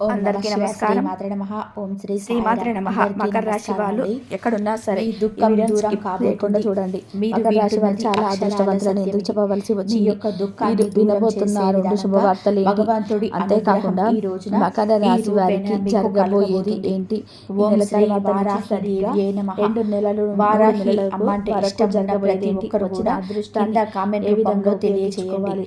అందరికీ నమస్కారం. మాత్ర నమ. ఓం శ్రీ శ్రీమాత్ర నమ. మకర రాశి వాళ్ళు ఎక్కడున్నా సరే ఈ దుఃఖం దూరం కాకుండా చూడండి. మకర రాశి వాళ్ళు చాలా అదృష్టవంతులని ఎందుకు చెప్పవలసి వచ్చి యొక్క దుఃఖాన్ని వినబోతున్నారు శుభవార్తలు భగవంతుడి అంతేకాకుండా ఈ రోజున మకర రాశి వారికి జరగబోయేది ఏంటి? రెండు నెలలు వారాహి అంటే జరగబోయేది ఒక్కరు వచ్చిన అదృష్టాన్ని కామెంట్ విధంగా తెలియజేయాలి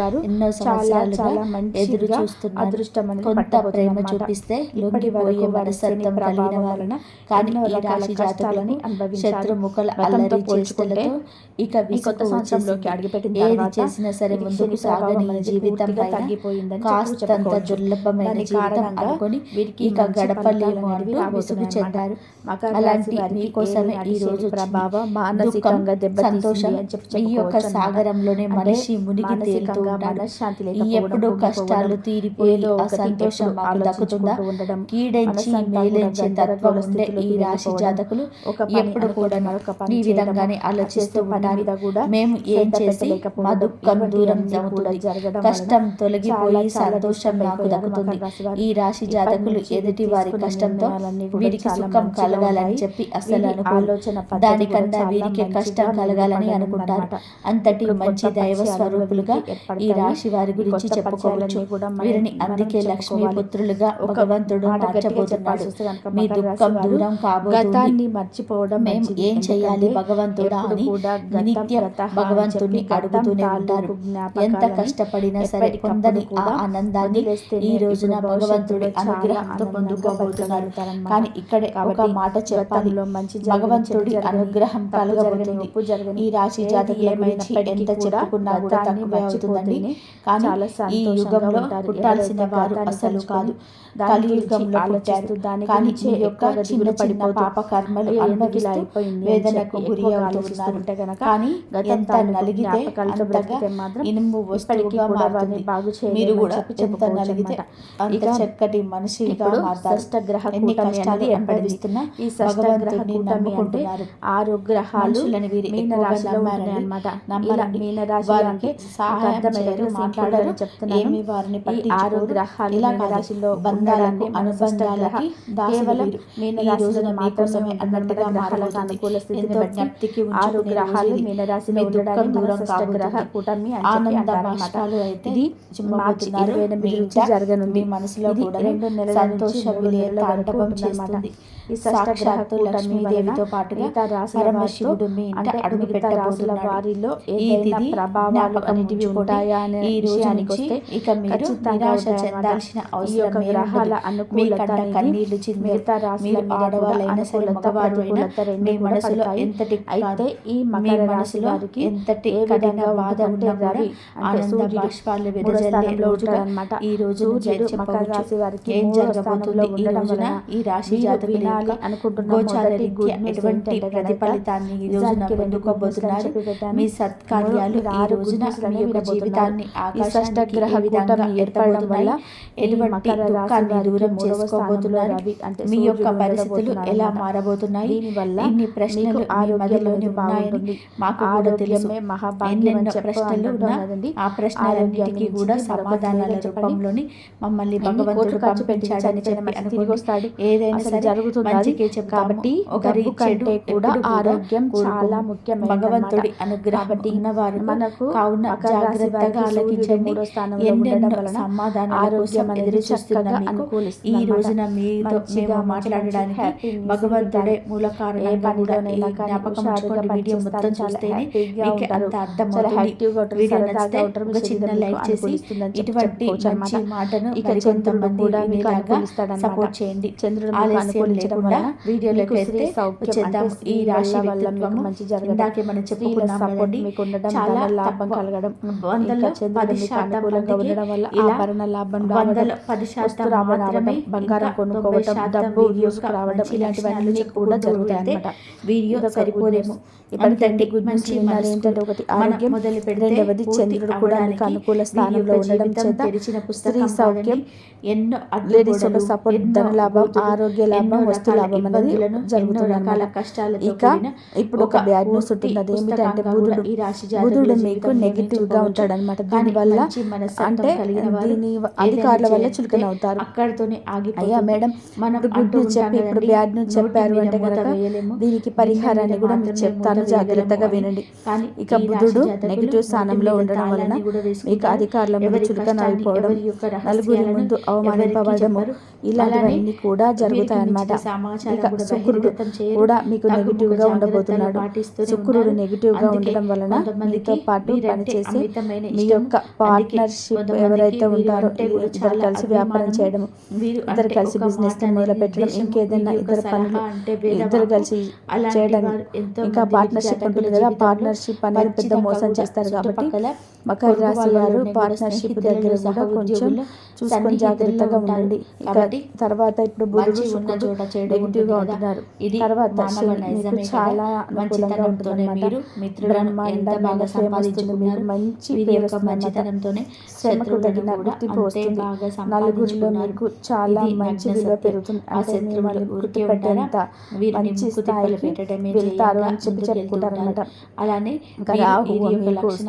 గారు ఎన్నో సంవత్సరాలుగా ఎదురు చూస్తున్నారు. అదృష్టం కొంత ప్రేమ చూపిస్తే లొంగిపోయే వరసత్వం కలిగిన వలన కానీ ఈ రాశి జాతకులని శత్రుముఖల అల్లరి చేష్టలతో ఇక కొత్త సంవత్సరంలోకి అడిగిపెట్టిన ఏది చేసినా సరే ముందుకు సాగని జీవితం తగ్గిపోయిందని కాస్తంత దుర్లభమైన జీవితం అనుకొని ఇక గడపలేము అంటూ విసుగు చెందారు. అలాంటి నీకోసమే ఈ రోజు ప్రభావం? మానసికంగా సంతోషం అని చెప్తే ఈ యొక్క సాగరంలోనే మనిషి మునిగి శాంతి మనశ్శాంతి ఎప్పుడో కష్టాలు తీరిపోయేదో సంతోషం దక్కుతుందా? కీడెంచి మేలెంచి తత్వం ఈ రాశి జాతకులు ఎప్పుడు కూడా ఈ విధంగానే ఆలోచిస్తూ ఉండాలి కూడా మేము ఏం చేసి మా దుఃఖం దూరం కూడా జరగడం కష్టం తొలగిపోయి సంతోషం నాకు దక్కుతుంది. ఈ రాశి జాతకులు ఎదుటి వారి కష్టంతో వీరికి సుఖం కల కలగాలని చెప్పి అసలు ఆలోచన దానికన్నా వీరికి కష్టం కలగాలని అనుకుంటారు. అంతటి మంచి దైవ స్వరూపులుగా ఈ రాశి వారి గురించి చెప్పుకోవచ్చు. వీరిని అందుకే లక్ష్మీ పుత్రులుగా ఒక వంతుడు మార్చబోతున్నాడు మీ దుఃఖం దూరం కాబోతుంది. మర్చిపోవడం మేము ఏం చేయాలి భగవంతుడా అని నిత్యం భగవంతుడిని అడుగుతూనే ఉంటారు. ఎంత కష్టపడినా సరే పొందని ఆ ఆనందాన్ని ఈ రోజున భగవంతుడి అనుగ్రహంతో పొందుకోబోతున్నారు. కానీ ఇక్కడ ఒక మాట చెప్పాలి. మంచి భగవంతుడి అనుగ్రహం కలగబోతుంది ఈ రాశి జాతి ఎంత చెప్పుకున్నా కూడా తక్కువే అవుతుందండి. కానీ ఈ యుగంలో పుట్టాల్సిన వారు అసలు కాదు. కలియుగంలో పుట్టారు. కానీ ఈ యొక్క చిన్న చిన్న పాప కర్మలు అనుభవిస్తూ వేదనకు గురి అవుతున్నారు కానీ ఎంత నలిగితే అంతగా ఇనుము వస్తువుగా మారుతుంది. మీరు కూడా ఎంత నలిగితే అంత చక్కటి మనిషిగా మారుతారు. ఎన్ని కష్టాలు అనుభవిస్తున్నా ఈ భగవంతుడిని అంటే ఆరు గ్రహాలు అనమాట మీనరాశి వారికి సహాయం మాట్లాడారు చెప్తున్నాను. వారిని ఆరు గ్రహాలు ఇలా రాశిలో బంధాలని అనుబంధాలకి కేవలం మీన అన్నట్టుగా మారాలని అనుకూల స్థితిని బట్టి ఆరు గ్రహాలు మీ దుఃఖం దూరం గ్రహ కూటమి ఆనంద అయితే మార్చి ఇరవై ఎనిమిది నుంచి జరగనుంది. మనసులో కూడా రెండు నెలల సంతోషం చేస్తుంది. ఈ సాక్షాత్తు లక్ష్మీదేవితో పాటుగా పరమశివుడు మీ అంటే అడుగు పెట్టబోతున్న వారిలో ఏదైనా ప్రభావాలు అనేటివి ఉంటాయా అనే విషయానికి వస్తే ఇక మీరు నిరాశ చెందాల్సిన అవసరం గ్రహాల అనుకూలత కన్నీళ్ళు మిగతా రాశి ఆడవాళ్ళైనా సరే మగవారైనా మీ మనసులో ఎంతటి అయితే ఈ మీ మనసులో వారికి ఎంతటి ఏ విధంగా బాధ ఉంటే ఆనంద బాష్పాలు విరజల్లే రోజుగా ఈ రోజు మకర రాశి వారికి ఏం జరగబోతుందో ఈ రోజున? ఈ రాశి జాతకులు ఇవ్వాలి అనుకుంటున్నాం రోజున మీ యొక్క జీవితాన్ని వల్ల మీ యొక్క పరిస్థితులు ఎలా మారబోతున్నాయి? ఇన్ని ప్రశ్నలు మాకు కూడా తెలుసు. ప్రశ్నలు ఆ ప్రశ్నలన్నిటికీ కూడా సమాధానాల రూపంలోని మమ్మల్ని భగవంతుడు పంపించాడని చెప్పి వస్తాడు. ఏదైనా సరే జరుగుతుంది. ఉన్నది కాబట్టి గర్వు కంటే కూడా ఆరోగ్యం చాలా ముఖ్యమైన భగవంతుడి అనుగ్రహం ఉన్నవారు మనకు కావున జాగ్రత్తగా ఆలకించండి ఎన్నెన్నో సమాధానం ఆరోగ్యం ఎదురు చూస్తున్న మీకు ఈ రోజున మీతో మేము మాట్లాడడానికి భగవంతుడే మూల కారణం ఏ పని కూడా జ్ఞాపకం ఉంచుకోండి. వీడియో మొత్తం చూస్తేనే మీకు అంత అర్థమవుతుంది. వీడియో నచ్చితే ఒక చిన్న లైక్ చేసి ఇటువంటి మంచి మాటను ఇక్కడ కొంతమంది కూడా మీకు సపోర్ట్ చేయండి. చంద్రుడు ఆలస్యం చేయడం ఈ రాశి వల్ల మంచి జరగడం మనం చెప్పుకున్నాం ఉండడం చాలా లాభం కలగడం ఉండడం వల్ల ఆభరణ లాభం పది శాతం రావడం బంగారం కొనుక్కోవడం డబ్బు వ్యూస్ రావడం ఇలాంటివన్నీ కూడా జరుగుతాయి వీడియో సరిపోదేమో. ఇప్పటికంటే మంచి ఏంటంటే ఒకటి ఆరోగ్యం మొదలు పెడితే చంద్రుడు కూడా అనుకూల స్థానంలో ఉండడం చేత తెరిచిన పుస్తకం సౌఖ్యం ఎన్నో లేడీస్ సపోర్ట్ ధన లాభం ఆరోగ్య లాభం ఆస్తుల అవమనలు జరుగుతున్న కష్టాలు ఇక ఇప్పుడు ఒక బ్యాడ్ న్యూస్ ఉంటుంది. అదేమిటంటే బుధుడు బుధుడు మీకు నెగిటివ్గా ఉంటాడు అనమాట దీనివల్ల అంటే దీని అధికారుల వల్ల చులకన అవుతారు అక్కడితోనే ఆగి అయ్యా మేడం మన గుడ్ న్యూస్ చెప్పి ఇప్పుడు బ్యాడ్ న్యూస్ చెప్పారు అంటే కనుక దీనికి పరిహారాన్ని కూడా మీరు చెప్తాను జాగ్రత్తగా వినండి. ఇక బుధుడు నెగిటివ్ స్థానంలో ఉండడం వలన మీకు అధికారుల మీద చులకన అయిపోవడం నలుగురి ముందు అవమానింపబడము ఇలాంటివన్నీ కూడా జరుగుతాయన్నమాట. సమాచారం శుక్రుడు కూడా మీకు నెగిటివ్గా ఉండబోతున్నాడు. శుక్రుడు నెగిటివ్గా ఉండడం వలన మీతో పాటు పనిచేసి మీ యొక్క పార్ట్నర్షిప్ ఎవరైతే ఉంటారో ఇద్దరు కలిసి వ్యాపారం చేయడం ఇద్దరు కలిసి బిజినెస్ మొదలు పెట్టడం ఇంకేదైనా ఇద్దరు పనులు ఇద్దరు కలిసి చేయడం ఇంకా పార్ట్నర్షిప్ ఉంటుంది కదా. పార్ట్నర్షిప్ అనేది పెద్ద మోసం చేస్తారు కాబట్టి మకర రాశి వారు పార్ట్నర్షిప్ దగ్గర కూడా కొంచెం చూసుకొని జాగ్రత్తగా ఉండండి. తర్వాత ఇప్పుడు బుధుడు శుక్రుడు సైడ్ నెగిటివ్గా ఉంటున్నారు. ఇది తర్వాత మీకు చాలా అనుకూలంగా ఉంటుంది మీరు మిత్రులను ఎంత బాగా సంపాదించుకున్నారు మీరు మంచి పేరు మంచితనంతోనే తగిన గుర్తింపు వస్తుంది. నలుగురిలో మీకు చాలా మంచి విలువ పెరుగుతుంది. అంటే మిమ్మల్ని గుర్తుపడ్డంత మంచి స్థాయిలో వెళ్తారు అని చెప్పి చెప్పుకుంటారు అనమాట అలానే రాహు మీకు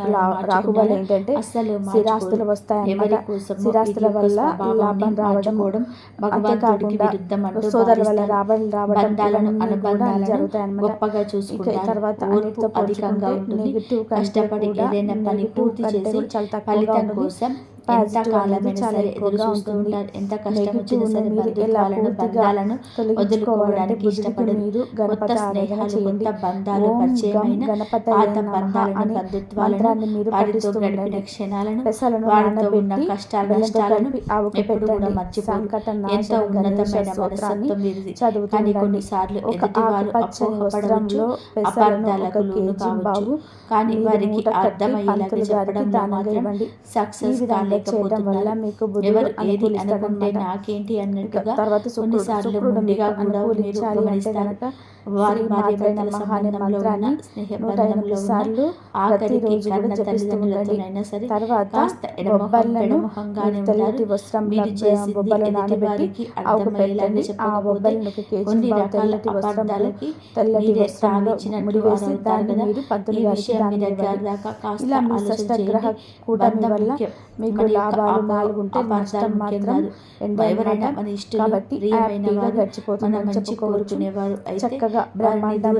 ఏంటంటే అసలు స్థిరాస్తులు వస్తాయన్నమాట. స్థిరాస్తుల వల్ల లాభం రావడం అంతేకాకుండా సోదరుల వల్ల రావడం రావడం అనుబంధాలను జరుగుతాయని గొప్పగా చూసుకుంటారు. తర్వాత అధికంగా ఉంటుంది. కష్టపడి ఏదైనా పని పూర్తి చేసి ఫలితం కోసం ఎంతకాలం చాలా ఎక్కువగా ఉంటుంది ఎంత కష్టం వచ్చినా సరే బంధుత్వాలను బంధాలను వదులుకోవడానికి ఇష్టపడు మీరు కొత్త స్నేహాలు కొత్త బంధాలు పరిచయమైన పాత బంధాలను బంధుత్వాలను మీరు క్షణాలను వారితో ఉన్న కష్టాలు నష్టాలను ఎప్పుడు కూడా ఎంత ఉన్నతమైన కానీ కొన్నిసార్లు ఎదుటివారు అపోహపడవచ్చు అపార్థాలకు లోను కావచ్చు. కానీ వారికి అర్థమయ్యేలాగా చెప్పడం సక్సెస్ కాలేదు కండక్ట్ చేయడం వల్ల మీకు అనుకుంటే నాకేంటి అన్నట్టుగా తర్వాత ముందుగా కూడా వారి భార్య మహాని మంత్రాన్ని నూట ఎనిమిది సార్లు ప్రతిరోజు కూడా జపిస్తూ సరే తర్వాత బొబ్బలను తెల్లటి వస్త్రం మీరు చేసి బొబ్బలు నానబెట్టి ఆవుకు పెళ్ళని ఆ బొబ్బలను కొన్ని తెల్లటి వస్త్రంలో తెల్లటి వస్త్రాలు వస్త్రంలో ముడివేసి దాన్ని మీరు పంతులు గారికి ఇలా మీ సష్టగ్రహ కూటమి వల్ల మీకు లాభాలు నాలుగు ఉంటే నష్టం మాత్రం ఇష్టం కాబట్టి హ్యాపీగా మంచి చెప్పుకోవచ్చు. చక్కగా బాగా బ్రహ్మాండం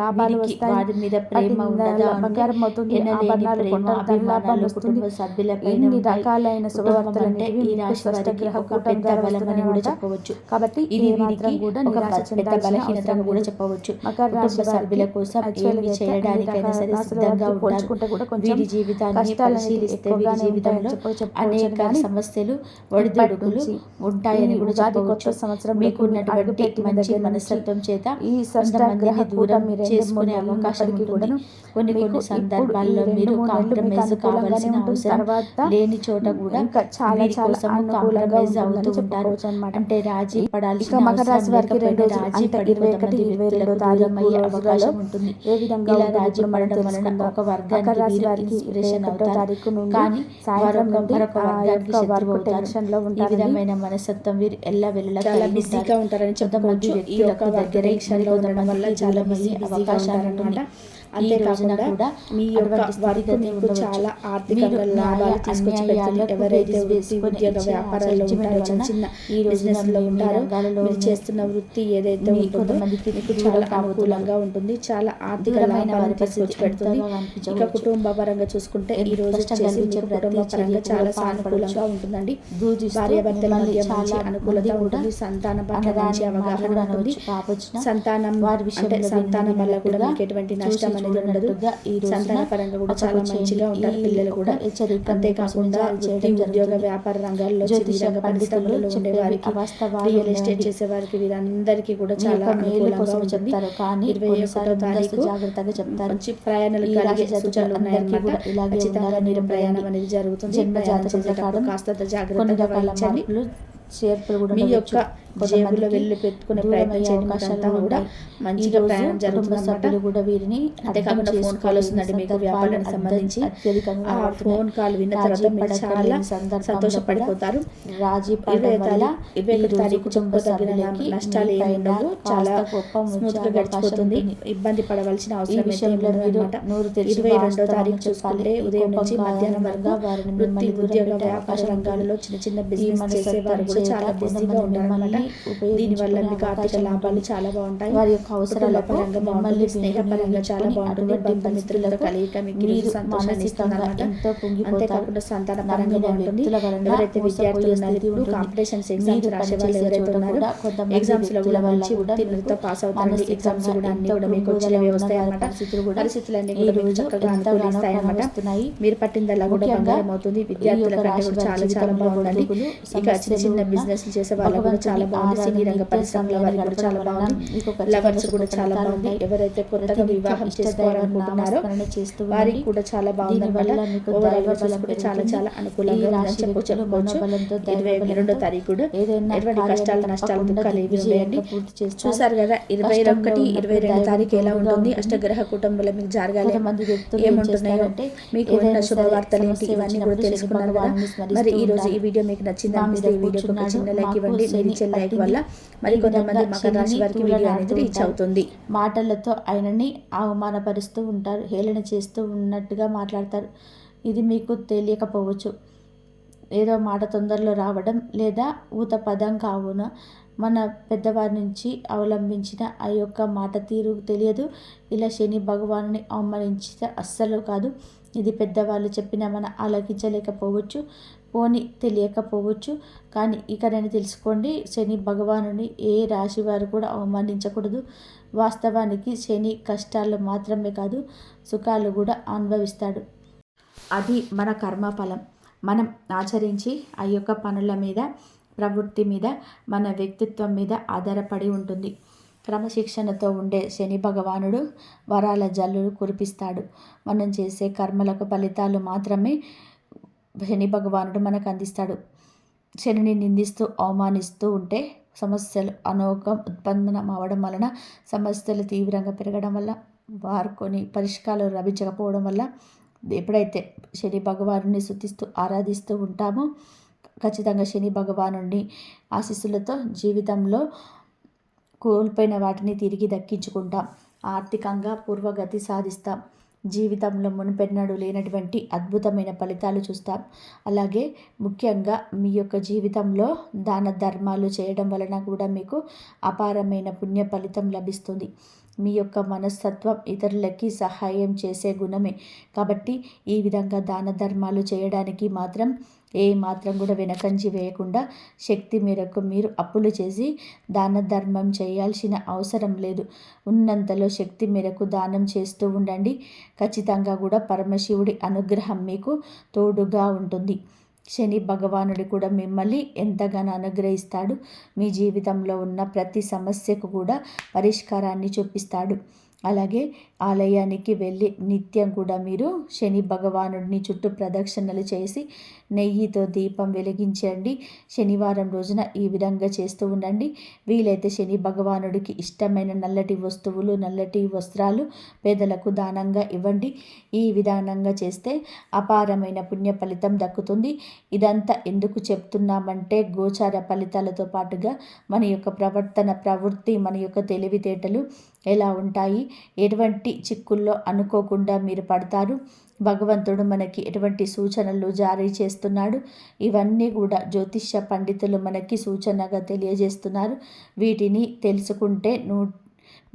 లాభాలు వస్తాయి. మీద ప్రేమ లాభాలు ఈ చెప్పవచ్చు. కాబట్టి ఇది మాత్రం కూడా పెద్ద బలహీనత కూడా చెప్పవచ్చు. మకర రాశి సభ్యుల కోసం చేయడానికి కొంచెం అనేక సమస్యలు ఒడిదొడుకులు ఉంటాయని కూడా చెప్పవచ్చు సంవత్సరం మీకు ఉన్నటువంటి మంచి మనస్తత్వం చేత ఈ సంస్థ దూరం చేసుకునే అవకాశం కూడా కొన్ని కొన్ని సందర్భాల్లో మీరు కాంప్రమైజ్ కావాల్సిన లేని చోట కూడా చాలా కోసం కాంప్రమైజ్ అవుతూ ఉంటారు. అంటే రాజీ పడాలి మకర రాశి వారికి రెండు రాజీ పడి అయ్యే అవకాశం ఉంటుంది. ఇలా రాజీ పడడం వలన ఒక వర్గానికి కానీ వారు మరొక వర్గానికి శత్రువు అవుతారు. ఈ విధమైన మనస్తత్వం వీరు ఎల్ల వెళ్ళ బిజీగా ఉంటారని కొంతమంది ఈ ప్రతి ఒక్క వర్గ పరీక్షల్లో ఉండడం వల్ల చాలా మంది అవకాశాలు అనమాట ఈ కూడా మీ యొక్క మీకు చాలా ఆర్థిక లాభాలు తీసుకొచ్చి పెడుతుంది ఎవరైతే ఉద్యోగ వ్యాపారాల్లో ఉంటారో చిన్న ఈ బిజినెస్లో ఉంటారో మీరు చేస్తున్న వృత్తి ఏదైతే ఉంటుందో మీకు చాలా అనుకూలంగా ఉంటుంది. చాలా ఆర్థిక లాభాలను తీసుకొచ్చి పెడుతుంది ఇక కుటుంబ పరంగా చూసుకుంటే ఈ రోజు చేసి కుటుంబ పరంగా చాలా సానుకూలంగా ఉంటుందండి. భార్యాభర్తల మధ్య మంచి అనుకూలత ఉంటుంది. సంతాన పట్ల మంచి అవగాహన ఉంటుంది. సంతానం వారి విషయం సంతానం వల్ల కూడా మీకు ఎటువంటి నష్టం అనేది అనేది ఉండదు చూడనట్టుగా ఈ రోజున సంతాన పరంగా కూడా ఒక చాలా చేయండి. మంచిగా ఉంటారు ఈ పిల్లలు కూడా అంతేకాకుండా వృత్తి ఉద్యోగ. వ్యాపార రంగాల్లో రంగ పరిశ్రమలలో రియల్ ఎస్టేట్ వీరందరికీ కూడా చాలా అనుకూలంగా ఉంటుంది ఇరవై ఒకటో తారీఖు జాగ్రత్తగా చెప్తారు మంచి ప్రయాణాలు కలిగే సూచనలు కూడా ఇలాగే ఖచ్చితంగా ఉండాలని మీరు ప్రయాణం. అనేది జరుగుతుంది జన్మ జాతకం కాస్త జాగ్రత్తగా వహించండి చేర్పులు కూడా మీ. యొక్క జేబులో వెళ్ళి పెట్టుకునే ప్రయత్నం చేయండి అవకాశాలు కూడా. మంచిగా ప్రయాణం జరుగుతుంది సభ్యులు కూడా వీరిని అంతేకాకుండా ఫోన్ కాల్ వస్తుందండి మీకు వ్యాపారానికి సంబంధించి అత్యధికంగా. ఫోన్ కాల్ విన్న తర్వాత మీరు చాలా సంతోషపడిపోతారు రాజీ తారీఖు ఇరవై ఒకటి తారీఖు సభ్యులకి నష్టాలు మీ ఏమి పైన ఉండవు కాస్త చాలా స్మూత్గా గడిచిపోతుంది. ఇబ్బంది పడవలసిన అవసరం అయితే విషయంలో నోరు ఇరవై రెండో తారీఖు. చూసుకుంటే ఉదయం నుంచి మధ్యాహ్నం వరకు వారిని వృత్తి ఉద్యోగ వ్యాపార రంగాలలో. చిన్న చిన్న బిజినెస్ మనస్తత్వం చేసేవారు కూడా చాలా బిజీగా మిమ్మల్ని దీనివల్ల మీకు ఆర్థిక లాభాలు. చాలా బాగుంటాయి. వారి యొక్క అవసరాలకు కుటుంబపరంగా మిమ్మల్ని స్నేహపరంగా చాలా బాగుంటుంది. బంధుమిత్రులతో పరిస్థితులకు కలయిక మీకు సంతోషాన్ని అనమాట. అంతేకాకుండా సంతాన పరంగా బాగుంటుంది. ఎవరైతే విద్యార్థులు ఉన్నారో ఇప్పుడు. కాంపిటీషన్స్ ఎగ్జామ్స్ రాసే వాళ్ళు ఎవరైతే ఉన్నారో ఎగ్జామ్స్లో కూడా మంచి పాస్ అవుతారండి ఎగ్జామ్స్ కూడా అన్ని కూడా మీకు ఉన్న వస్తాయి అన్నమాట. పరిస్థితులు ఈ కూడా మీకు చక్కగా అనుకూలిస్తాయి కనబరుస్తున్నాయి. మీరు పట్టిందల్లా కూడా బంగారం అవుతుంది. విద్యార్థుల కంటే కూడా చాలా చాలా బాగుందండి ఇక చిన్న చిన్న బిజినెస్ చేసే వాళ్ళకు కూడా చాలా బాగుంది సినీ రంగ పరిశ్రమల వారికి కూడా చాలా బాగుంది లవర్స్ కూడా చాలా బాగుంది. ఎవరైతే కొత్తగా వివాహం చేసుకోవాలనుకుంటున్నారో వారికి. కూడా చాలా బాగుంది ఓవరాల్గా చూసుకుంటే చాలా. చాలా అనుకూలంగా ఉందని చెప్పుకోవచ్చు ఇరవై రెండో తారీఖు ఏదైనా ఎటువంటి కష్టాలు నష్టాలు దుఃఖాలు ఏవి. చూసారు కదా ఇరవై ఒకటి ఇరవై రెండు తారీఖు ఎలా ఉంటుంది. అష్టగ్రహ కుటుంబంలో మీకు జరగాలి ఏముంటున్నాయో మీకు ఉన్న శుభవార్తలు ఏంటి ఇవన్నీ కూడా తెలుసుకున్నారు కదా మరి ఈ రోజు ఈ. వీడియో మీకు నచ్చింది మా అనిపిస్తే ఈ వీడియోకి ఒక చిన్న. లైక్ ఇవ్వండి మీరు పట్టింది. వల్ల మరి కొంతమంది మకర రాశి వారికి వీడియో అనేది రీచ్. అవుతుంది. మాటలతో ఆయనని అవమానపరుస్తూ ఉంటారు హేళన చేస్తూ ఉన్నట్టుగా మాట్లాడతారు. ఇది మీకు తెలియకపోవచ్చు. ఏదో మాట తొందరలో రావడం లేదా ఊత పదం కావున మన పెద్దవారి నుంచి అవలంబించిన ఆ యొక్క మాట తీరు తెలియదు. ఇలా శని భగవానుని అవమానించితే అస్సలు కాదు. ఇది పెద్దవాళ్ళు చెప్పిన మన ఆలకించలేకపోవచ్చు. పోని తెలియకపోవచ్చు. కానీ ఇక నేను తెలుసుకోండి శని భగవానుని ఏ రాశి వారు కూడా అవమానించకూడదు. వాస్తవానికి శని కష్టాలు మాత్రమే కాదు సుఖాలు కూడా అనుభవిస్తాడు. అది మన కర్మఫలం. మనం ఆచరించి ఆ యొక్క పనుల మీద ప్రవృత్తి మీద మన వ్యక్తిత్వం మీద ఆధారపడి ఉంటుంది. క్రమశిక్షణతో ఉండే శని భగవానుడు వరాల జల్లులు కురిపిస్తాడు. మనం చేసే కర్మలకు ఫలితాలు మాత్రమే శని భగవానుడు మనకు అందిస్తాడు శనిని నిందిస్తూ అవమానిస్తూ ఉంటే సమస్యలు అనోకం ఉత్పన్నం అవ్వడం వలన సమస్యలు తీవ్రంగా పెరగడం వల్ల వారుకొని పరిష్కారాలు లభించకపోవడం వల్ల ఎప్పుడైతే శని భగవానుని శుతిస్తూ ఆరాధిస్తూ ఉంటామో ఖచ్చితంగా శని భగవానుని ఆశీస్సులతో జీవితంలో కోల్పోయిన వాటిని తిరిగి దక్కించుకుంటాం. ఆర్థికంగా పూర్వగతి సాధిస్తాం. జీవితంలో మునుపెన్నడు లేనటువంటి అద్భుతమైన ఫలితాలు చూస్తాం. అలాగే ముఖ్యంగా మీ యొక్క జీవితంలో దాన ధర్మాలు చేయడం వలన కూడా మీకు అపారమైన పుణ్య ఫలితం లభిస్తుంది. మీ యొక్క మనస్తత్వం ఇతరులకి సహాయం చేసే గుణమే. కాబట్టి ఈ విధంగా దాన ధర్మాలు చేయడానికి మాత్రం ఏ మాత్రం కూడా వెనకంచి వేయకుండా శక్తి మేరకు మీరు అప్పులు చేసి దాన ధర్మం చేయాల్సిన అవసరం లేదు. ఉన్నంతలో శక్తి మేరకు దానం చేస్తూ ఉండండి. ఖచ్చితంగా కూడా పరమశివుడి అనుగ్రహం మీకు తోడుగా ఉంటుంది. శని భగవానుడు కూడా మిమ్మల్ని ఎంతగానో అనుగ్రహిస్తాడు. మీ జీవితంలో ఉన్న ప్రతి సమస్యకు కూడా పరిష్కారాన్ని చూపిస్తాడు. అలాగే ఆలయానికి వెళ్ళి నిత్యం కూడా మీరు శని భగవానుడిని చుట్టూ ప్రదక్షిణలు చేసి నెయ్యితో దీపం వెలిగించండి. శనివారం రోజున ఈ విధంగా చేస్తూ ఉండండి. వీలైతే శని భగవానుడికి ఇష్టమైన నల్లటి వస్తువులు నల్లటి వస్త్రాలు పేదలకు దానంగా ఇవ్వండి. ఈ విధానంగా చేస్తే అపారమైన పుణ్య ఫలితం దక్కుతుంది. ఇదంతా ఎందుకు చెప్తున్నామంటే గోచార ఫలితాలతో పాటుగా మన యొక్క ప్రవర్తన ప్రవృత్తి మన యొక్క తెలివితేటలు ఎలా ఉంటాయి? ఎటువంటి చిక్కుల్లో అనుకోకుండా మీరు పడతారు. భగవంతుడు మనకి ఎటువంటి సూచనలు జారీ చేస్తున్నాడు? ఇవన్నీ కూడా జ్యోతిష్య పండితులు మనకి సూచనగా తెలియజేస్తున్నారు. వీటిని తెలుసుకుంటే నూ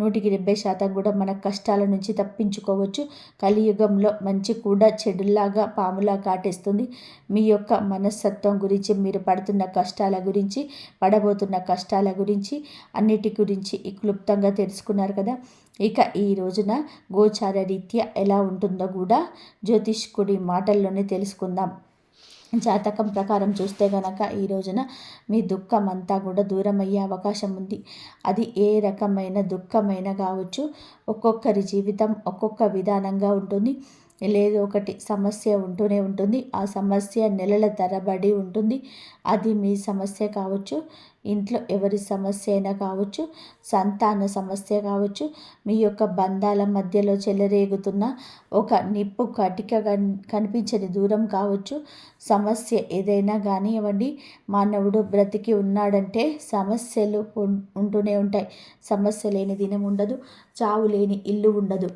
నూటికి డెబ్బై శాతం కూడా మన కష్టాల నుంచి తప్పించుకోవచ్చు. కలియుగంలో మంచి కూడా చెడులాగా పాములా కాటేస్తుంది. మీ యొక్క మనస్తత్వం గురించి మీరు పడుతున్న కష్టాల గురించి పడబోతున్న కష్టాల గురించి అన్నిటి గురించి క్లుప్తంగా తెలుసుకున్నారు కదా. ఇక ఈ రోజున గోచార రీత్యా ఎలా ఉంటుందో కూడా జ్యోతిష్కుడి మాటల్లోనే తెలుసుకుందాం. జాతకం ప్రకారం చూస్తే గనక ఈ రోజున మీ దుఃఖం అంతా కూడా దూరం అయ్యే అవకాశం ఉంది. అది ఏ రకమైన దుఃఖమైన కావచ్చు ఒక్కొక్కరి జీవితం ఒక్కొక్క విధానంగా ఉంటుంది. లేదు ఒకటి సమస్య ఉంటూనే ఉంటుంది. ఆ సమస్య నెలల తరబడి ఉంటుంది. అది మీ సమస్య కావచ్చు ఇంట్లో ఎవరి సమస్య అయినా కావచ్చు సంతాన సమస్య కావచ్చు మీ యొక్క బంధాల మధ్యలో చెలరేగుతున్న ఒక నిప్పు కటిక కనిపించని దూరం కావచ్చు. సమస్య ఏదైనా కానివ్వండి. మానవుడు బ్రతికి ఉన్నాడంటే సమస్యలు ఉంటూనే ఉంటాయి. సమస్య లేని దినం ఉండదు. చావు లేని ఇల్లు ఉండదు.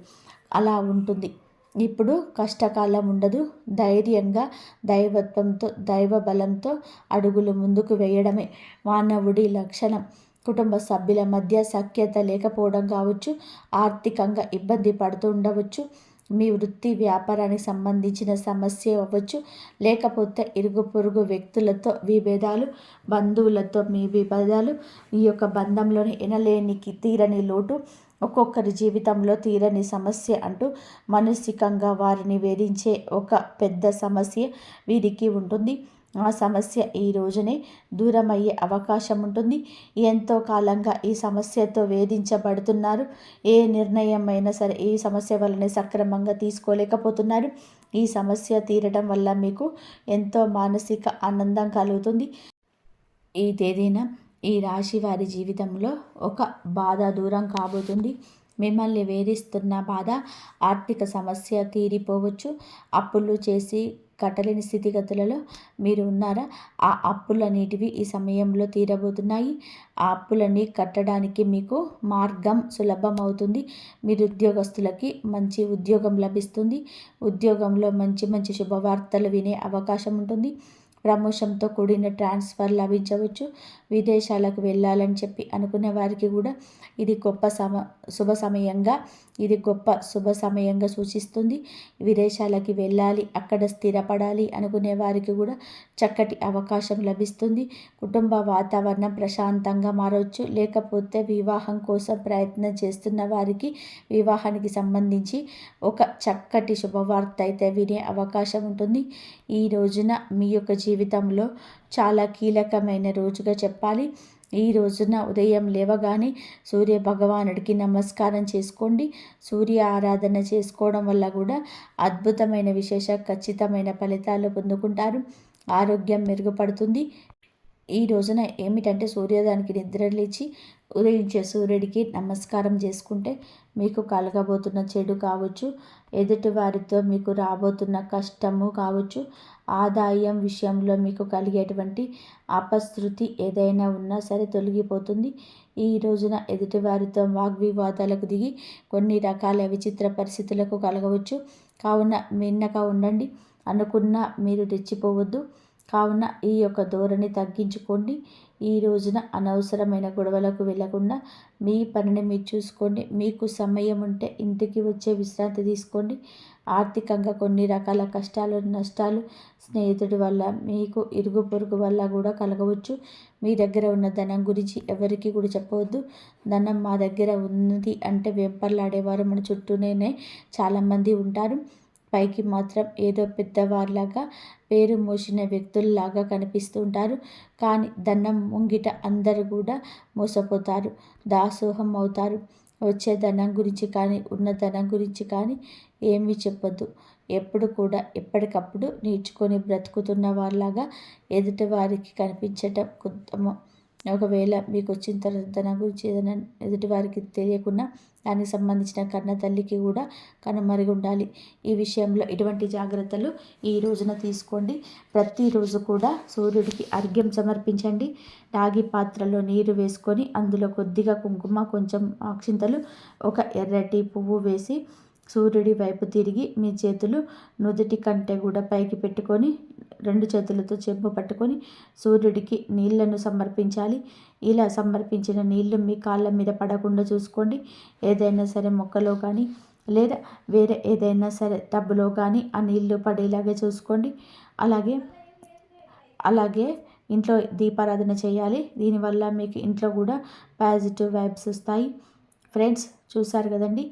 అలా ఉంటుంది. ఇప్పుడు కష్టకాలం ఉండదు. ధైర్యంగా దైవత్వంతో దైవ బలంతో అడుగులు ముందుకు వేయడమే మానవుడి లక్షణం. కుటుంబ సభ్యుల మధ్య సఖ్యత లేకపోవడం కావచ్చు ఆర్థికంగా ఇబ్బంది పడుతూ ఉండవచ్చు మీ వృత్తి వ్యాపారానికి సంబంధించిన సమస్య అవ్వచ్చు లేకపోతే ఇరుగు పొరుగు వ్యక్తులతో విభేదాలు బంధువులతో మీ విభేదాలు ఈ యొక్క బంధంలోని ఎనలేని తీరని లోటు ఒక్కొక్కరి జీవితంలో తీరని సమస్య అంటూ మానసికంగా వారిని వేధించే ఒక పెద్ద సమస్య వీరికి ఉంటుంది. ఆ సమస్య ఈ రోజునే దూరమయ్యే అవకాశం ఉంటుంది. ఎంతో కాలంగా ఈ సమస్యతో వేధించబడుతున్నారు. ఏ నిర్ణయం అయినా సరే ఈ సమస్య వల్లనే సక్రమంగా తీసుకోలేకపోతున్నారు. ఈ సమస్య తీరడం వల్ల మీకు ఎంతో మానసిక ఆనందం కలుగుతుంది. ఈ తేదీన ఈ రాశి వారి జీవితంలో ఒక బాధ దూరం కాబోతుంది. మిమ్మల్ని వేధిస్తున్న బాధ ఆర్థిక సమస్య తీరిపోవచ్చు. అప్పులు చేసి కట్టలేని స్థితిగతులలో మీరు ఉన్నారా? ఆ అప్పులనేటివి ఈ సమయంలో తీరబోతున్నాయి. ఆ అప్పులన్నీ కట్టడానికి మీకు మార్గం సులభం అవుతుంది మీరు ఉద్యోగస్తులకి మంచి ఉద్యోగం లభిస్తుంది. ఉద్యోగంలో మంచి మంచి శుభవార్తలు వినే అవకాశం ఉంటుంది. ప్రమోషన్తో కూడిన ట్రాన్స్ఫర్ లభించవచ్చు. విదేశాలకు వెళ్ళాలని చెప్పి అనుకునే వారికి కూడా ఇది గొప్ప సమ శుభ సమయంగా ఇది గొప్ప శుభ సమయంగా సూచిస్తుంది. విదేశాలకి వెళ్ళాలి అక్కడ స్థిరపడాలి అనుకునే వారికి కూడా చక్కటి అవకాశం లభిస్తుంది. కుటుంబ వాతావరణం ప్రశాంతంగా మారవచ్చు. లేకపోతే వివాహం కోసం ప్రయత్నం చేస్తున్న వారికి వివాహానికి సంబంధించి ఒక చక్కటి శుభవార్త అయితే వినే అవకాశం ఉంటుంది. ఈ రోజున మీ యొక్క జీవితంలో చాలా కీలకమైన రోజుగా చెప్పాలి. ఈ రోజున ఉదయం లేవగానే సూర్య భగవానుడికి నమస్కారం చేసుకోండి. సూర్య ఆరాధన చేసుకోవడం వల్ల కూడా అద్భుతమైన విశేష ఖచ్చితమైన ఫలితాలు పొందుకుంటారు. ఆరోగ్యం మెరుగుపడుతుంది. ఈ రోజున ఏమిటంటే సూర్యోదయానికి నిద్రలేచి ఉదయించే సూర్యుడికి నమస్కారం చేసుకుంటే మీకు కలగబోతున్న చెడు కావచ్చు ఎదుటి వారితో మీకు రాబోతున్న కష్టము కావచ్చు ఆదాయం విషయంలో మీకు కలిగేటువంటి అపశృతి ఏదైనా ఉన్నా సరే తొలగిపోతుంది. ఈ రోజున ఎదుటివారితో వాగ్వివాదాలకు దిగి కొన్ని రకాల విచిత్ర పరిస్థితులకు కలగవచ్చు. కావున మిన్నగా ఉండండి. అనుకున్న మీరు తెచ్చిపోవద్దు కావున ఈ యొక్క ధోరణి తగ్గించుకోండి. ఈ రోజున అనవసరమైన గొడవలకు వెళ్ళకుండా మీ పనిని మీరు చూసుకోండి. మీకు సమయం ఉంటే ఇంటికి వచ్చే విశ్రాంతి తీసుకోండి. ఆర్థికంగా కొన్ని రకాల కష్టాలు నష్టాలు స్నేహితుడి వల్ల మీకు ఇరుగు పొరుగు వల్ల కూడా కలగవచ్చు. మీ దగ్గర ఉన్న ధనం గురించి ఎవరికి కూడా చెప్పవద్దు. ధనం మా దగ్గర ఉంది అంటే వెంపర్లాడేవారు మన చుట్టూనే చాలామంది ఉంటారు. పైకి మాత్రం ఏదో పెద్దవారిలాగా పేరు మోసిన వ్యక్తుల్లాగా కనిపిస్తూ ఉంటారు కానీ ధనం ముంగిట అందరూ కూడా మోసపోతారు. దాసోహం అవుతారు. వచ్చే ధనం గురించి కానీ ఉన్న ధనం గురించి కానీ ఏమీ చెప్పొద్దు. ఎప్పుడు కూడా ఎప్పటికప్పుడు నేర్చుకొని బ్రతుకుతున్న వాళ్ళలాగా ఎదుటి వారికి కనిపించటం ఉత్తమం. ఒకవేళ మీకు వచ్చిన తర్వాత దాని గురించి ఏదైనా ఎదుటి వారికి తెలియకుండా దానికి సంబంధించిన కన్న తల్లికి కూడా కనుమరుగు ఉండాలి ఈ విషయంలో ఎటువంటి జాగ్రత్తలు ఈ రోజున తీసుకోండి. ప్రతిరోజు కూడా సూర్యుడికి అర్ఘ్యం సమర్పించండి. రాగి పాత్రలో నీరు వేసుకొని అందులో కొద్దిగా కుంకుమ కొంచెం అక్షింతలు ఒక ఎర్రటి పువ్వు వేసి సూర్యుడి వైపు తిరిగి మీ చేతులు నుదుటి కంటే కూడా పైకి పెట్టుకొని రెండు చేతులతో చెంపు పట్టుకొని సూర్యుడికి నీళ్ళను సమర్పించాలి. ఇలా సమర్పించిన నీళ్ళు మీ కాళ్ళ మీద పడకుండా చూసుకోండి. ఏదైనా సరే మొక్కలో కానీ లేదా వేరే ఏదైనా సరే టబ్బులో కానీ ఆ నీళ్ళు పడేలాగే చూసుకోండి. అలాగే అలాగే ఇంట్లో దీపారాధన చేయాలి. దీనివల్ల మీకు ఇంట్లో కూడా పాజిటివ్ వైబ్స్ వస్తాయి. ఫ్రెండ్స్ చూసారు కదండి?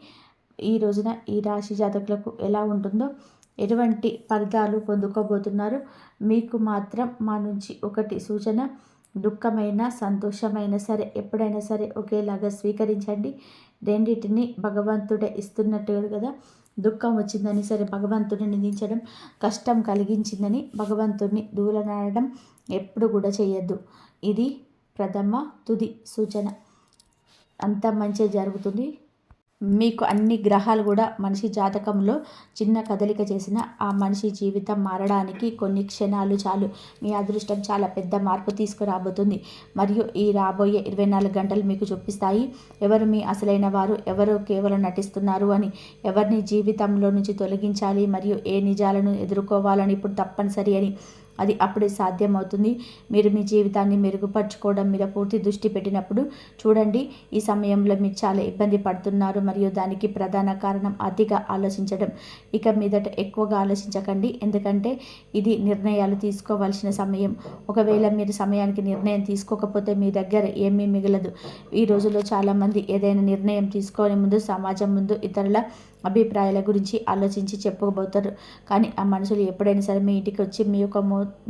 ఈ రోజున ఈ రాశి జాతకులకు ఎలా ఉంటుందో ఎటువంటి ఫలితాలు పొందుకోబోతున్నారు? మీకు మాత్రం మా నుంచి ఒకటి సూచన దుఃఖమైన సంతోషమైన సరే ఎప్పుడైనా సరే ఒకేలాగా స్వీకరించండి. రెండింటిని భగవంతుడే ఇస్తున్నట్టు కదా. దుఃఖం వచ్చిందని సరే భగవంతుడిని నిందించడం కష్టం కలిగించిందని భగవంతుడిని దూలనాడడం ఎప్పుడు కూడా చేయొద్దు. ఇది ప్రథమ తుది సూచన. అంత మంచి జరుగుతుంది. మీకు అన్ని గ్రహాలు కూడా మనిషి జాతకంలో చిన్న కదలిక చేసిన ఆ మనిషి జీవితం మారడానికి కొన్ని క్షణాలు చాలు. మీ అదృష్టం చాలా పెద్ద మార్పు తీసుకురాబోతుంది. మరియు ఈ రాబోయే ఇరవై నాలుగు గంటలు మీకు చూపిస్తాయి. ఎవరు మీ అసలైన వారు? ఎవరు కేవలం నటిస్తున్నారు అని ఎవరిని జీవితంలో నుంచి తొలగించాలి? మరియు ఏ నిజాలను ఎదుర్కోవాలని ఇప్పుడు తప్పనిసరి అని అది అప్పుడే సాధ్యమవుతుంది. మీరు మీ జీవితాన్ని మెరుగుపరచుకోవడం మీద పూర్తి దృష్టి పెట్టినప్పుడు చూడండి ఈ సమయంలో మీరు చాలా ఇబ్బంది పడుతున్నారు. మరియు దానికి ప్రధాన కారణం అతిగా ఆలోచించడం. ఇక మీదట ఎక్కువగా ఆలోచించకండి. ఎందుకంటే ఇది నిర్ణయాలు తీసుకోవాల్సిన సమయం. ఒకవేళ మీరు సమయానికి నిర్ణయం తీసుకోకపోతే మీ దగ్గర ఏమీ మిగలదు. ఈ రోజుల్లో చాలామంది ఏదైనా నిర్ణయం తీసుకొని ముందు సమాజం ముందు ఇతరుల అభిప్రాయాల గురించి ఆలోచించి చెప్పుకోబోతారు. కానీ ఆ మనుషులు ఎప్పుడైనా సరే మీ ఇంటికి వచ్చి మీ యొక్క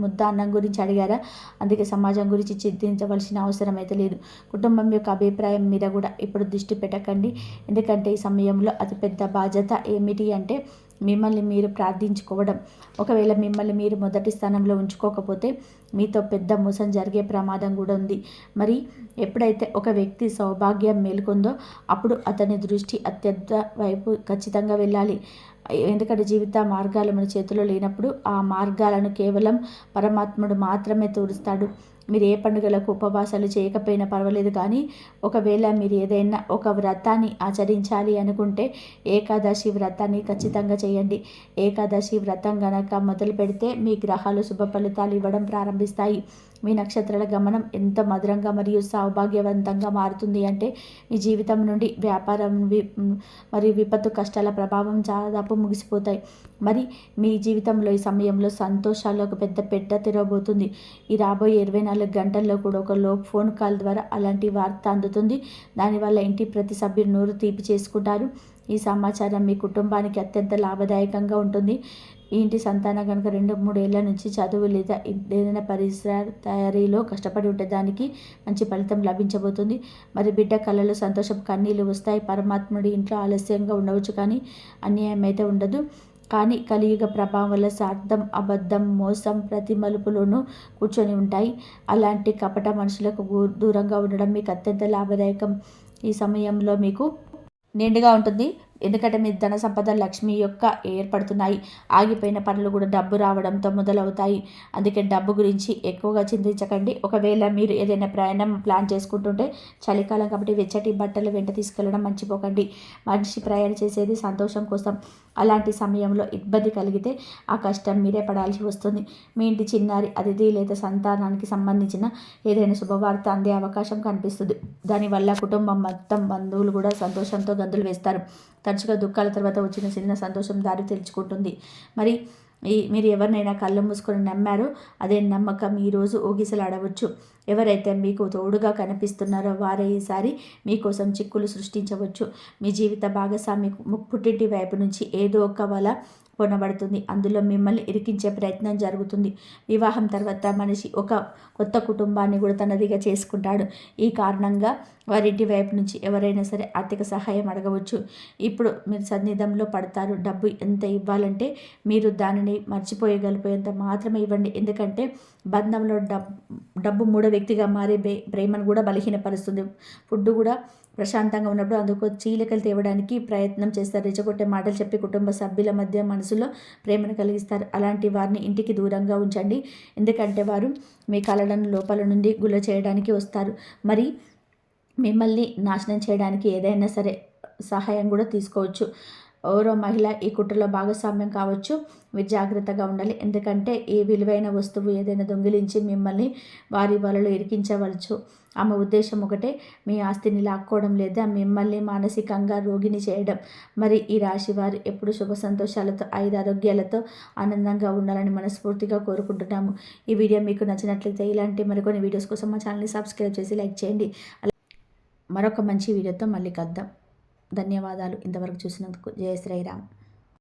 ముద్ద అన్నం గురించి అడిగారా? అందుకే సమాజం గురించి చింతించవలసిన అవసరం అయితే లేదు. కుటుంబం యొక్క అభిప్రాయం మీద కూడా ఇప్పుడు దృష్టి పెట్టకండి. ఎందుకంటే ఈ సమయంలో అతిపెద్ద బాధ్యత ఏమిటి అంటే మిమ్మల్ని మీరు ప్రార్థించుకోవడం. ఒకవేళ మిమ్మల్ని మీరు మొదటి స్థానంలో ఉంచుకోకపోతే మీతో పెద్ద మోసం జరిగే ప్రమాదం కూడా ఉంది. మరి ఎప్పుడైతే ఒక వ్యక్తి సౌభాగ్యం మేలుకుందో అప్పుడు అతని దృష్టి అత్యంత వైపు ఖచ్చితంగా వెళ్ళాలి. ఎందుకంటే జీవిత మార్గాలు మన చేతిలో లేనప్పుడు ఆ మార్గాలను కేవలం పరమాత్ముడు మాత్రమే తోడుస్తాడు. మీరు ఏ పండుగలకు ఉపవాసాలు చేయకపోయినా పర్వాలేదు కానీ ఒకవేళ మీరు ఏదైనా ఒక వ్రతాన్ని ఆచరించాలి అనుకుంటే ఏకాదశి వ్రతాన్ని ఖచ్చితంగా చేయండి. ఏకాదశి వ్రతం గనక మొదలు పెడితే మీ గ్రహాలు శుభ ఫలితాలు ఇవ్వడం ప్రారంభిస్తాయి. మీ నక్షత్రాల గమనం ఎంత మధురంగా మరియు సౌభాగ్యవంతంగా మారుతుంది అంటే మీ జీవితం నుండి వ్యాపారం మరియు విపత్తు కష్టాల ప్రభావం దాదాపు ముగిసిపోతాయి. మరి మీ జీవితంలో ఈ సమయంలో సంతోషాలు ఒక పెద్ద పెట్ట తిరగబోతుంది ఈ రాబోయే ఇరవై నాలుగు గంటల్లో కూడా ఒక లో ఫోన్ కాల్ ద్వారా అలాంటి వార్త అందుతుంది. దానివల్ల ఇంటి ప్రతి సభ్యులు నోరు తీపి చేసుకుంటారు. ఈ సమాచారం మీ కుటుంబానికి అత్యంత లాభదాయకంగా ఉంటుంది. ఈ ఇంటి సంతానం కనుక రెండు మూడేళ్ళ నుంచి చదువు లేదా ఏదైనా పరిసర తయారీలో కష్టపడి ఉంటే దానికి మంచి ఫలితం లభించబోతుంది. మరి బిడ్డ కళ్ళలో సంతోషం కన్నీళ్ళు వస్తాయి. పరమాత్ముడి ఇంట్లో ఆలస్యంగా ఉండవచ్చు కానీ అన్యాయం అయితే ఉండదు. కానీ కలియుగ ప్రభావం వల్ల స్వార్థం అబద్ధం మోసం ప్రతి మలుపులోనూ కూర్చొని ఉంటాయి. అలాంటి కపట మనుషులకు దూరంగా ఉండడం మీకు అత్యంత లాభదాయకం. ఈ సమయంలో మీకు నిండుగా ఉంటుంది. ఎందుకంటే మీ ధన సంపద లక్ష్మి యొక్క ఏర్పడుతున్నాయి. ఆగిపోయిన పనులు కూడా డబ్బు రావడంతో మొదలవుతాయి. అందుకే డబ్బు గురించి ఎక్కువగా చింతించకండి. ఒకవేళ మీరు ఏదైనా ప్రయాణం ప్లాన్ చేసుకుంటుంటే చలికాలం కాబట్టి వెచ్చటి బట్టలు వెంట తీసుకెళ్ళడం మర్చిపోకండి. మనిషి ప్రయాణం చేసేది సంతోషం కోసం. అలాంటి సమయంలో ఇబ్బంది కలిగితే ఆ కష్టం మీరే పడాల్సి వస్తుంది. మీ ఇంటి చిన్నారి అతిథి లేదా సంతానానికి సంబంధించిన ఏదైనా శుభవార్త అందే అవకాశం కనిపిస్తుంది. దానివల్ల కుటుంబం మొత్తం బంధువులు కూడా సంతోషంతో గంతులు వేస్తారు. తరచుగా దుఃఖాల తర్వాత వచ్చిన చిన్న సంతోషం దారి తెలుసుకుంటుంది. మరి ఈ మీరు ఎవరినైనా కళ్ళు మూసుకొని నమ్మారో అదే నమ్మకం ఈరోజు ఊగిసలాడవచ్చు. ఎవరైతే మీకు తోడుగా కనిపిస్తున్నారో వారే ఈసారి మీకోసం చిక్కులు సృష్టించవచ్చు. మీ జీవిత భాగస్వామి పుట్టింటి వైపు నుంచి ఏదో ఒక వల కొనబడుతుంది అందులో మిమ్మల్ని ఇరికించే ప్రయత్నం జరుగుతుంది. వివాహం తర్వాత మనిషి ఒక కొత్త కుటుంబాన్ని కూడా తనదిగా చేసుకుంటాడు. ఈ కారణంగా వారింటి వైపు నుంచి ఎవరైనా సరే ఆర్థిక సహాయం అడగవచ్చు. ఇప్పుడు మీరు సన్నిధంలో పడతారు. డబ్బు ఎంత ఇవ్వాలంటే మీరు దానిని మర్చిపోయగలిపోయేంత మాత్రమే ఇవ్వండి. ఎందుకంటే బంధంలో డబ్బు డబ్బు మూడో వ్యక్తిగా మారే ప్రేమను కూడా బలహీనపరుస్తుంది. ఫుడ్ కూడా ప్రశాంతంగా ఉన్నప్పుడు అందుకు చీలికలు తేవడానికి ప్రయత్నం చేస్తారు. రెచ్చగొట్టే మాటలు చెప్పి కుటుంబ సభ్యుల మధ్య మనసులో ప్రేమను కలిగిస్తారు. అలాంటి వారిని ఇంటికి దూరంగా ఉంచండి. ఎందుకంటే వారు మీ కళలను లోపల నుండి గుల చేయడానికి వస్తారు. మరి మిమ్మల్ని నాశనం చేయడానికి ఏదైనా సరే సహాయం కూడా తీసుకోవచ్చు. ఎవరో మహిళ ఈ కుట్రలో భాగస్వామ్యం కావచ్చు. మీరు జాగ్రత్తగా ఉండాలి. ఎందుకంటే ఈ విలువైన వస్తువు ఏదైనా దొంగిలించి మిమ్మల్ని వారి వలలో ఇరికించవచ్చు. ఆమె ఉద్దేశం ఒకటే. మీ ఆస్తిని లాక్కోవడం లేదా మిమ్మల్ని మానసికంగా రోగిని చేయడం. మరి ఈ రాశి వారు ఎప్పుడు శుభ సంతోషాలతో ఐదు ఆరోగ్యాలతో ఆనందంగా ఉండాలని మనస్ఫూర్తిగా కోరుకుంటున్నాము. ఈ వీడియో మీకు నచ్చినట్లయితే ఇలాంటి మరికొన్ని వీడియోస్ కోసం మా ఛానల్ని సబ్స్క్రైబ్ చేసి లైక్ చేయండి. అలా- మరొక మంచి వీడియోతో మళ్ళీ కద్దాం ధన్యవాదాలు. ఇంతవరకు చూసినందుకు జయ శ్రీరామ్.